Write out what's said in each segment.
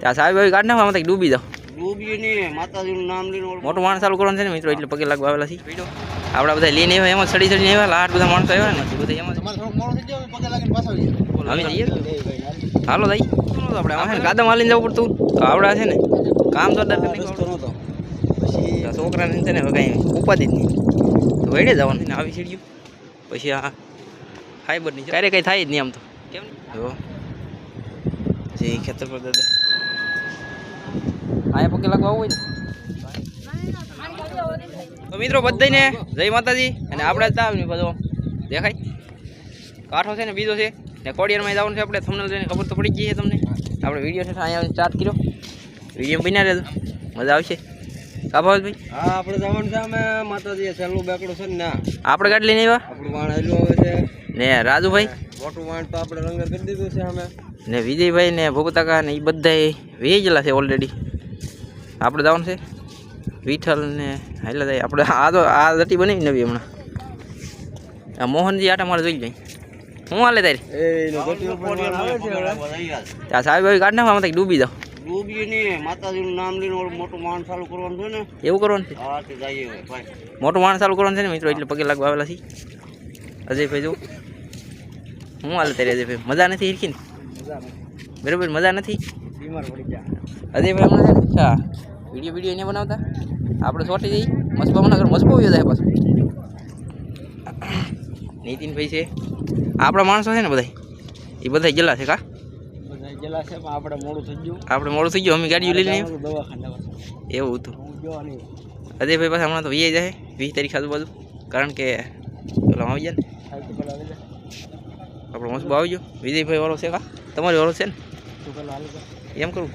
ત્યાં સાહેબ એવી કાઢ નાખવા ડૂબી જાઓ. ડૂબી નહીં માતાજીનું નામ લઈને. મોટું માણસ ચાલુ કરવાનું છે ને મિત્રો એટલે પગે લાગવા આવેલા છે આપણા બધા લઈને આવ્યા એમાં સડી સડીને આવ્યા લાટ બધા માણસો આવ્યા ને. બધા એમાં પાછા અમે જઈએ. હાલો ભાઈ આપણે આમાં છે ને કાદમ હાલીને જવું પડતું. તો આવડા છે ને કામ તો પછી છોકરાને છે ને કાંઈ ઉપાધિ જ નહીં. તો વડે જવાનું ને આવી સીડ્યું પછી આ નહીં ક્યારે કંઈ થાય જ નહીં આમ તો. કેમ જો. જે ખેતર પર દાદા. આયા પગે લાગવા આવું હોય ને? તો મિત્રો બધાને જય માતાજી અને આપણે જ ને બધો. દેખાય? કાંઠો છે ને બીજો છે. ને કોડિયરમાં જવાનું છે આપણે. થમનલ જોઈને ખબર તો પડી ગઈ છે તમને. આપણે વીડિયો છે અહીંયા સ્ટાર્ટ કર્યો. વીડિયો બન્યા રહેજો. મજા આવશે. કા ભાઈ હા આપણે જવાનું છે અમે. માતાજી છેલ્લું બેકડું છે ને ના. આપણે ગાડી લઈને આવ્યા? આપણું વાણ હેલું આવે છે. ને રાજુભાઈ? મોટું વાણ તો આપણે લંગર કરી દીધું છે અમે. ને વિજયભાઈ ને ભોગતાકા ને એ બધા વેચેલા છે ઓલરેડી આપણે જવાનું છે? વિઠ્ઠલ ને એટલે જાય. આપણે આ તો આ દટી બની નવી હમણાં. આ મોહનજી આટા મારે જોઈ જાય. હું હાલે તારી? આ સાહેબ ભાઈ કાઢ નાખવા આમાં ડૂબી જાઓ. ડૂબી માતાજીનું નામ લઈને મોટું વાણ ચાલુ કરવાનું એવું કરવાનું મોટું માણસ ચાલુ કરવાનું છે ને મિત્રો એટલે પગે લાગવા આવેલા છે અજયભાઈ જો હું હાલે તારી અજયભાઈ? મજા નથી હિરખી બરાબર મજા નથી? બીમાર પડી ગયા. અજયભાઈ હમણાં છે વીડિયો વીડિયો એને બનાવતા? આપણે સોટી જઈ મસ્બા મના કર મસ્બો જાય પાછું. નીતિનભાઈ છે. આપણા માણસો છે ને બધા એ બધા ગયેલા છે કા? આપણે મોડું થઈ ગયું. આપણે મોડું થઈ ગયું. અમે ગાડીઓ લઈ લઈએ એવું હતું. અજયભાઈ પાસે હમણાં તો વીએ જાય. વીસ તારીખ આજુબાજુ. કારણ કે પેલા આવી જાય ને. આપણો મસ્બો આવી ગયો. વિજયભાઈ વાળો છે કા? તમારી વાળો છે ને. એમ કરું.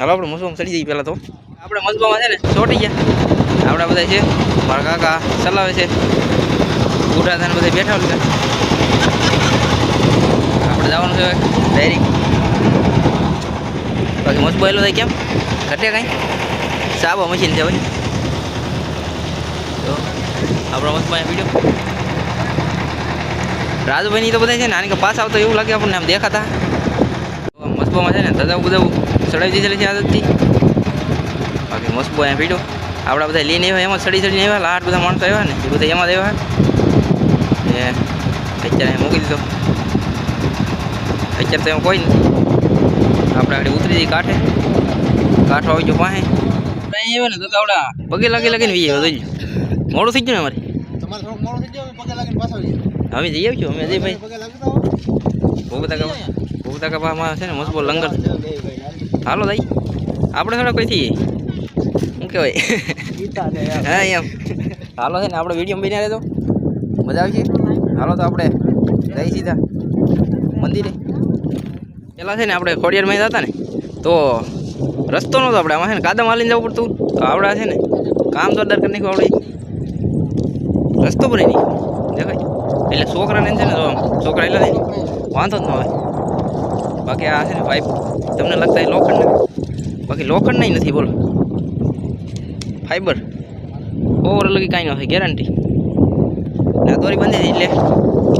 હાલો, આપણે મસબામાં ચડી જઈએ પહેલાં તો. આપણે મસબામાં છે ને, ચોટી ગયા. આપણા બધા છે, મારા કાકા ચલાવે છે. બુઢા થઈને બધા બેઠા હોય આપણે જવાનું છે ડાયરેક્ટ બાકી મસ્ત એલો થાય કેમ? ઘટે કાંઈ? સાબો મશીન છે ભાઈ તો આપણો મસબા વીડિયો રાજુભાઈની તો બધા છે ને, આની પાસ આવતો એવું લાગે આપણને આમ દેખાતા. મસ્તમાં છે ને દાદા બધા ચડાવી દીધેલી છે આદતથી. બાકી મસ્ત બોય ભીડો. આપણા બધા લઈને આવ્યા એમાં ચડી ચડીને આવ્યા લાટ બધા માણસો આવ્યા ને એ બધા એમાં જ આવ્યા. એ અત્યારે મૂકી દીધો. અત્યારે તો એમાં કોઈ નથી. આપણે આગળ ઉતરી જઈએ કાંઠે. કાંઠો આવી ગયો પાસે આવ્યા ને તો આવડા આપણા પગે લાગી લાગીને વી આવ્યો જોઈ મોડું થઈ ગયું ને અમારે? તમારે થોડુંક મોડું થઈ ગયું પગે લાગીને પાછા આવી અમે જઈ આવ્યું અમે જઈ ભાઈ. ભોગતા કાપા ભોગતા કાપામાં છે ને મસ્ત લંગર. હાલો ભાઈ આપણે થોડા કોઈથી? શું કહેવાય? હા, એમ. હાલો છે ને, આપણે વીડિયો બની રહેતો મજા આવશે. હાલો તો આપણે જઈ સીધા મંદિરે. પેલા છે ને, આપણે ખોડિયારમાં જતા ને, તો રસ્તો નહોતો આપણે. આમાં છે ને કાદમ હાલીને જવું પડતું. તો આપણે છે ને, કામ તો દરકાર કરી નાખ્યું આપણે. રસ્તો બની નહીં દેખાય. એટલે છોકરાને છે ને છોકરા એટલા વાંધો જ ન આવે. બાકી આ છે ને પાઇપ તમને લગતા એ લોખંડ બાકી લોખંડ નહીં નથી, બોલો. ફાઈબર ઓવર લગી કાંઈ ન હોય ગેરંટી આ દોરી બંધી એટલે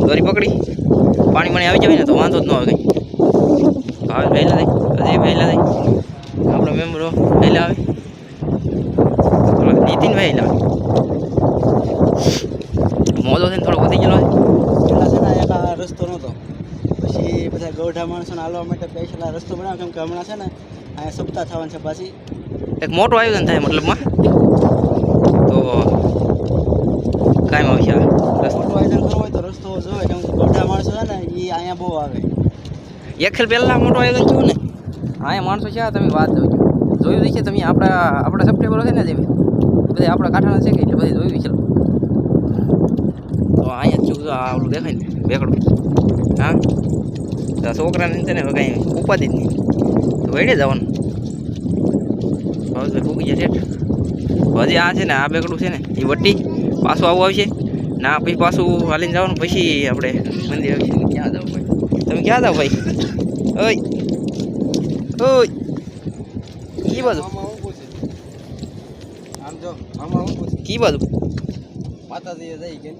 દોરી પકડી. પાણી પાણી આવી જાય ને તો વાંધો જ ન આવે કંઈ. ભાવે પહેલાં થાય હજી પહેલાં થાય આપણો મેમ્બરો પહેલાં આવે. નીતિન વહેલા આવે. મોજો છે ને થોડો વધી ગયેલો રસ્તો નહોતો પછી બધા ગૌઢા માણસોને હાલવા માટે પેલા રસ્તો બનાવ્યો કેમ કે હમણાં છે ને અહીંયા સપ્તાહ થવાનું છે પાછી. એક મોટું આયોજન થાય મતલબમાં? તો કાંઈ આવશે મોટું આયોજન કરવું હોય તો રસ્તો જોવે કેમ કે ગૌઢા માણસો છે ને એ અહીંયા બહુ આવે. એક ખેલ પહેલાં મોટું આયોજન થયું ને? અહીંયા માણસો છે તમે વાત જોજો જોયું છે તમે આપણા આપણા સપ્ટેમ્બર છે ને જેવી બધા આપણા કાંઠાના છે કે એટલે બધી જોયું છે તો અહીંયા તો આ ઓલું દેખાય ને બેકડું હા? તો છોકરાને છે ને હવે કાંઈ ઉપાધિ જ નહીં. તો વડે જવાનું. હવે ફૂકી જાય ઠેઠ હજી આ છે ને આ બેકડું છે ને એ વટી. પાછું આવું આવશે. ના પછી પાછું હાલીને જવાનું. પછી આપણે મંદિર આવશે ક્યાં જાવ ભાઈ? તમે ક્યાં જાવ ભાઈ? ઓય. ઓય. કી બાજુ. આમાં ઊભું છે આમ જો આમાં ઊભું છે કી બાજુ? માતાજીએ જઈ કે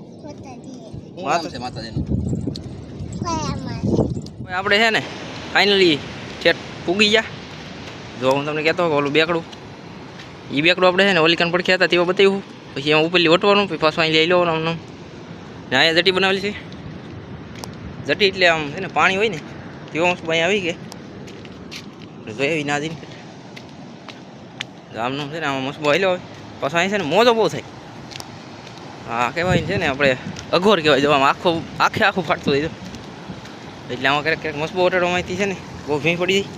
માતા- છે માતાજીનું? આપણે છે ને ફાઇનલી છેટ પૂગી ગયા. જો હું તમને કહેતો હોય ઓલું બેકડું એ બેકડું આપણે છે ને ઓલી કાન પડખ્યા હતા તેવા બતાવ્યું. પછી એમાં ઉપરલી વટવાનું પછી પાછું અહીં લઈ લેવાનું આમ ને અહીંયા જટી બનાવેલી છે. જટી એટલે આમ છે ને પાણી હોય ને, તેવો મસ્ત અહીં આવી ગઈ. તો એવી ના દીને આમનું છે ને આમાં મસ્ત બોઈલો હોય પાછું અહીં છે ને મોજો બહુ થાય. હા કહેવાય છે ને આપણે અઘોર કહેવાય, જો આમ આખો, આખે આખું ફાટતું થઈ જાય એટલે આમાં ક્યારેક ક્યારેક મસ્ત ઓટાડોમાંથી છે ને, બહુ ભીં પડી જાય.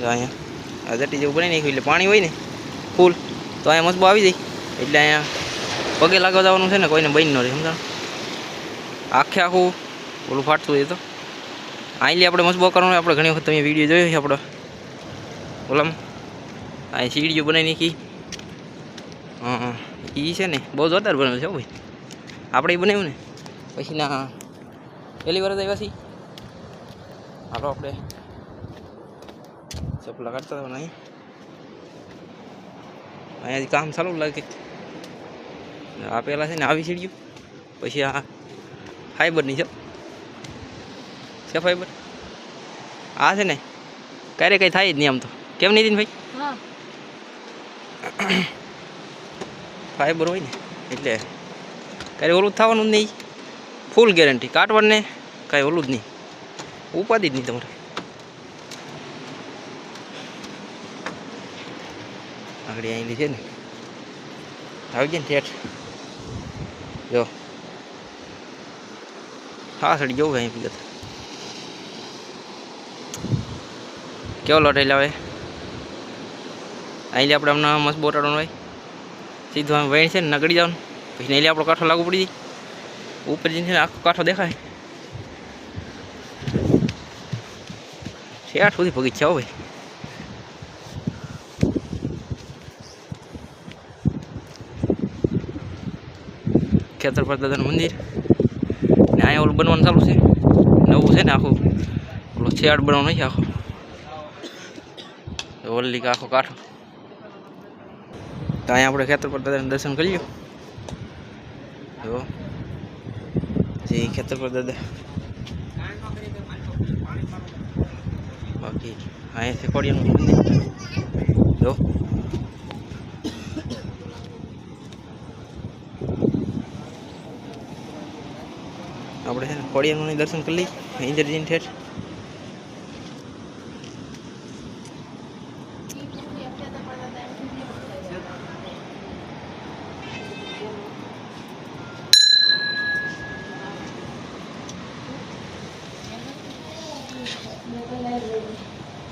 જો અહીંયા જટી જેવું બનાવી નાખ્યું, એટલે પાણી હોય ને, ફૂલ, તો અહીંયા મસ્ત આવી જાય. એટલે અહીંયા પગે લાગવા જવાનું છે ને, કોઈને બની ન રહે, સમજાણ? આખે આખું ઓલું ફાટતું હોય તો. અહીં આપણે મસ્ત કરવાનું, આપણે ઘણી વખત તમે વીડિયો જોયો છે આપણો. ઓલામાં અહીં સીડીઓ બનાવી નાખી. હા એ છે ને, બહુ જોરદાર બનાવ્યું છે ભાઈ. આપણે એ બનાવ્યું ને પછી ના પહેલી વાર આવ્યા છીએ. હાલો આપણે. ચપલા કાઢતા હતા નહીં. અહીંયાથી કામ ચાલુ લાગે આ પહેલાં છે ને આવી સીડ્યું પછી આ ફાઈબરની છે. છે ફાઈબર? આ છે ને ક્યારે કંઈ થાય જ નહીં આમ તો. કેમ નહીં ભાઈ ફાઈબર હોય ને એટલે ક્યારે ઓલું થવાનું જ નહીં. Full guarantee. કાટવાને કાંઈ ઓલું જ નહીં. ઉપાધિ જ નહીં તમારે. આગળ અહીં છે ને. આવી ગયા ને ઠેઠ. જો. હા, સડી જવું અહીં પીગત. કેવો લોટ લાવે? અહીં આપણે હમણાં મસ્ત બોટાડવાનું હોય. સીધું વહીણ છે ને, નગડી જવાનું. પછી નહીં આપણો કાંઠો લાગુ પડી જાય. ઉપર જઈને આખો કાંઠો દેખાય શેઠ સુધી બગીચા હોય ખેતર પર દાદાનું મંદિર ને અહીંયા ઓલું બનવાનું ચાલુ છે નવું છે ને આખું ઓલો શેડ બનાવવાનો છે આખો ઓલી આખો કાંઠો તો અહીંયા આપણે ખેતરપાળ દાદાનું દર્શન કરી લો જો જે પર દાદા. બાકી અહીંયા છે કોડિયાનું મંદિર જો. આપણે છે ને ખોડિયાનું દર્શન કરી લઈએ. ઇન્દ્રજીન ઠેઠ.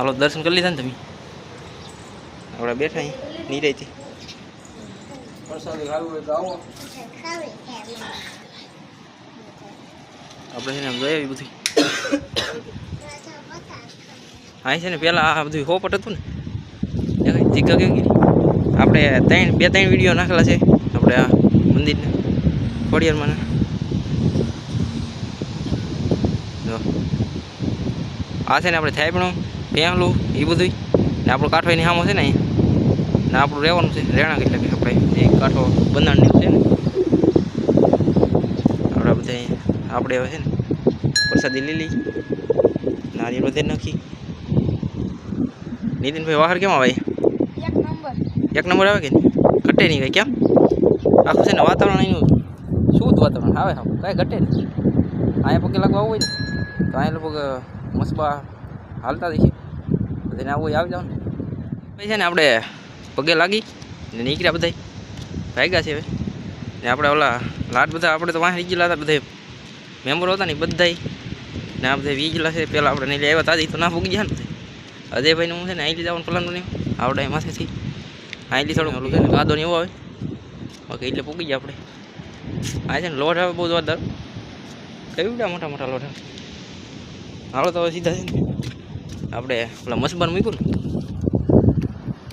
હાલો દર્શન કરી લીધા ને તમે? આપણે બેઠા અહીં નીરાઈથી આપણે છે ને આમ જોઈ આવી બધું હા છે ને પહેલાં આ બધું હોપટ હતું ને. જીગા કેવી આપણે ત્રણ બે ત્રણ વીડિયો નાખેલા છે. આપણે આ મંદિરના ખોડિયારમાં જો. આ છે ને આપણે થાયપણું. પહેલું એ બધું ને આપણો કાંઠો એની સામો છે ને અહીંયા. ને આપણું રહેવાનું છે રહેણાંક એટલે કે આપણે એક કાંઠો બંધાણની છે ને. આપણા બધા આપણે હવે છે ને પ્રસાદી લીલી નારિયેળ બધે નાખી. નીતિનભાઈ વાહર કેમ આવે? એક નંબર. આવે કે? ઘટે નહીં ભાઈ કેમ? આખું છે ને વાતાવરણ અહીંનું શુદ્ધ વાતાવરણ આવે હા કાંઈ ઘટે નહીં. અહીંયા પગે લાગવા આવું હોય ને તો અહીંયા લગભગ મસબા હાલતા જઈએ બધાને આવું આવી જાવ ને. પછી છે ને આપણે પગે લાગી ને નીકળ્યા બધા ભાગ્યા છે હવે. ને આપણે ઓલા લાટ બધા આપણે તો વાંહી ગયેલા હતા બધા મેમ્બરો હતા ને બધાય. ને આ બધા વી છે. પહેલાં આપણે નહીં આવ્યા તાજી તો ના પૂગી ગયા ને અજયભાઈનું હું છે ને અહીં જવાનું પ્લાનનું નહીં આવડે એમાંથેથી અહીં થોડું ઓલું છે ને એવો આવે. બાકી એટલે પૂગી જાય આપણે. આ છે ને લોટ આવે બહુ જોરદાર. કેવડા મોટા મોટા લોટ આવે. હાલો તો સીધા છે ને. આપણે પેલા મસબાર મૂક્યું ને?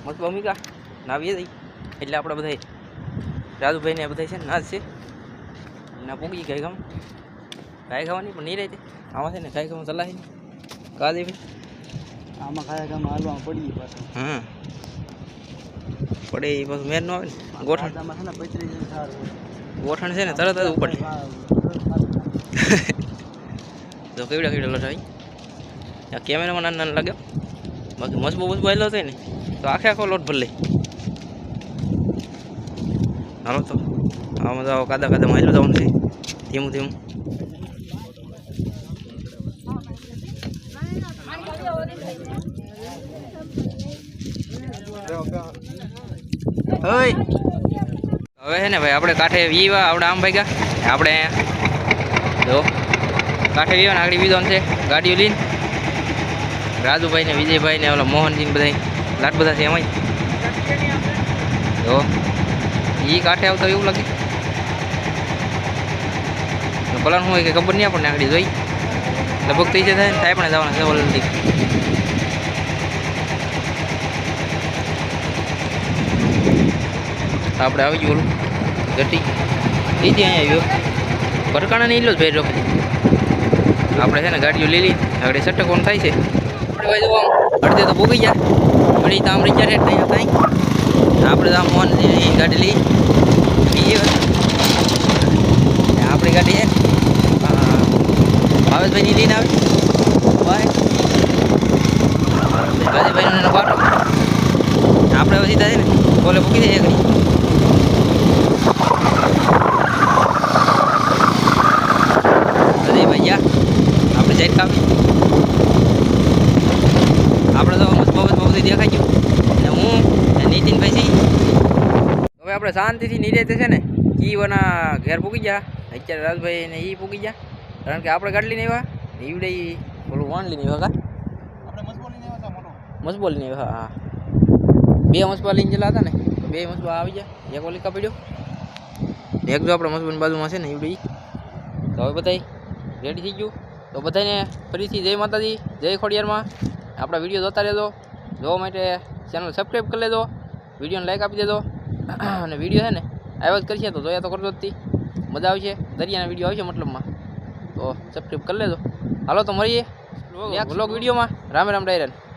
મસબા મૂક્યા? નાવીએ જઈ એટલે આપણે બધા રાજુભાઈ ને બધા છે ને નાજ છે. ના પૂગી ગાય ગામ ગાય ખાવાની પણ નહીં રહેતી. આમાં છે ને ગાય ખાવાનું ચલાવી કા દે આમાં ખાયા ગામ હાલવા પડી પાછું. હા પડે એ પાછું મેર ન આવે ને. ગોઠણ. ગોઠણ છે ને તરત જ ઉપડે. તો કેવડા કેવડા લોટ આવી આ કેમેરામાં નાના નાના લાગે. બાકી મજબૂ મસબો હેલો થાય ને તો આખે આખો લોટ ભર લે. હાલો તો આમાં તો કાદા કાદા માયલો જવાનું છે. ધીમું ધીમું. હવે છે ને ભાઈ આપણે કાંઠે વીવા આપણે આમ ભાઈ ગયા. આપણે જો કાંઠે વીવા ને આગળ વીધો છે. ગાડીઓ લઈને. રાજુભાઈ ને વિજયભાઈ ને ઓલા મોહનજી ને બધા લાટ બધા છે એમાંય. જો. એ કાંઠે આવતા એવું લાગે. ભલાનું હોય કે ખબર નહીં આપણને આગળ જોઈ. લગભગ થઈ જાય ને થાય પણ જવાના છે ઓલરેડી. આપણે આવી ગયું ઓલું. એ જ અહીંયા આવ્યો. ભરકાણા એટલો જ ભાઈ રોકે આપણે છે ને ગાડીઓ લીલી આગળ સટકોણ થાય છે. ભાઈ જો અડધે તો ભૂગી ગયા. વળી તો આમ રહી ગયા ત્યાં ત્યાં આપણે તો આમ મોન ગાડી લઈ. એ આપણી ગાડી છે. ભાવેશભાઈ લઈને આવે. ભાઈ. ભાવેશભાઈનો પાટો આપણે પછી થાય ને, કોલે મૂકી દઈએ ઘડી અરે ભૈયા આપણે સાઈડ કાપી આપણે તો દેખાઈ ગયું. ને હું ને નીતિનભાઈ છી હવે આપણે શાંતિથી નિરેતે છે ને કીવાના ઘેર પૂગી ગયા. અત્યારે રાજભાઈ ને એ પૂગી ગયા. કારણ કે આપણે ગાડી લઈને આવ્યા ઈવડે પેલું વાણ લઈને આવ્યા કા? નહીં આવતા લઈને આવ્યા હા બે મસબા લઈને ગયેલા હતા ને તો બે મસબા આવી ગયા. એક ઓલી કાપડ્યો એક જો આપણે મસબાની બાજુમાં છે ને ઈવડે તો હવે બધાય રેડી થઈ ગયું. તો બધાને ફરીથી જય માતાજી જય ખોડિયારમાં. આપણા વીડિયો જોતા રહેજો. જોવા માટે ચેનલ સબસ્ક્રાઈબ કરી લેજો વિડીયોને લાઇક આપી દેજો. અને વીડિયો છે ને આવ્યા જ કરશે તો જોયા તો કરજો જ મજા આવશે દરિયાના વીડિયો આવશે મતલબમાં. તો સબસ્ક્રાઈબ કરી લેજો. હાલો તો મળીએ બ્લોગ વિડીયોમાં. રામ રામ ડાયરન.